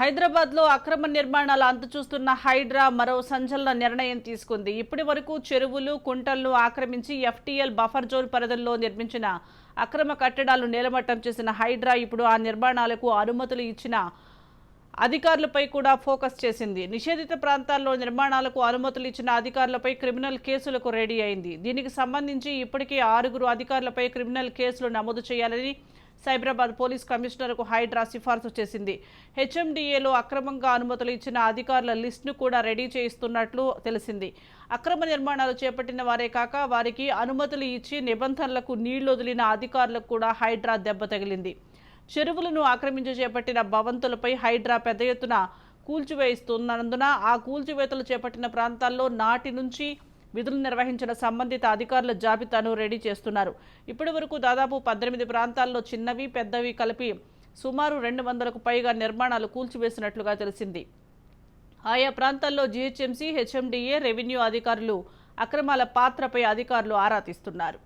హైదరాబాద్లో అక్రమ నిర్మాణాల అంతుచూస్తున్న హైడ్రా మరో సంచలన నిర్ణయం తీసుకుంది. ఇప్పటి వరకు చెరువులు కుంటలను ఆక్రమించి ఎఫ్టీఎల్ బఫర్ జోన్ పరిధిలో నిర్మించిన అక్రమ కట్టడాలు నేలమట్టం చేసిన హైడ్రా ఇప్పుడు ఆ నిర్మాణాలకు అనుమతులు ఇచ్చిన అధికారులపై కూడా ఫోకస్ చేసింది. నిషేధిత ప్రాంతాల్లో నిర్మాణాలకు అనుమతులు ఇచ్చిన అధికారులపై క్రిమినల్ కేసులకు రెడీ అయింది. దీనికి సంబంధించి ఇప్పటికే ఆరుగురు అధికారులపై క్రిమినల్ కేసులు నమోదు చేయాలని సైబరాబాద్ పోలీస్ కమిషనర్కు హైడ్రా సిఫార్సు చేసింది. హెచ్ఎండిఏలో అక్రమంగా అనుమతులు ఇచ్చిన అధికారుల లిస్టును కూడా రెడీ చేయిస్తున్నట్లు తెలిసింది. అక్రమ నిర్మాణాలు చేపట్టిన వారే కాక వారికి అనుమతులు ఇచ్చి నిబంధనలకు నీళ్ళు వదిలిన అధికారులకు కూడా హైడ్రా దెబ్బ తగిలింది. చెరువులను ఆక్రమించి చేపట్టిన భవంతులపై హైడ్రా పెద్ద ఎత్తున కూల్చివేయిస్తున్నందున ఆ కూల్చివేతలు చేపట్టిన ప్రాంతాల్లో నాటి నుంచి విధులు నిర్వహించిన సంబంధిత అధికారుల జాబితాను రెడీ చేస్తున్నారు. ఇప్పటి వరకు దాదాపు పద్దెనిమిది ప్రాంతాల్లో చిన్నవి పెద్దవి కలిపి సుమారు రెండు వందలకు పైగా నిర్మాణాలు కూల్చివేసినట్లుగా తెలిసింది. ఆయా ప్రాంతాల్లో జీహెచ్ఎంసీ హెచ్ఎండిఏ రెవెన్యూ అధికారులు అక్రమాల పాత్రపై అధికారులు ఆరా తీస్తున్నారు.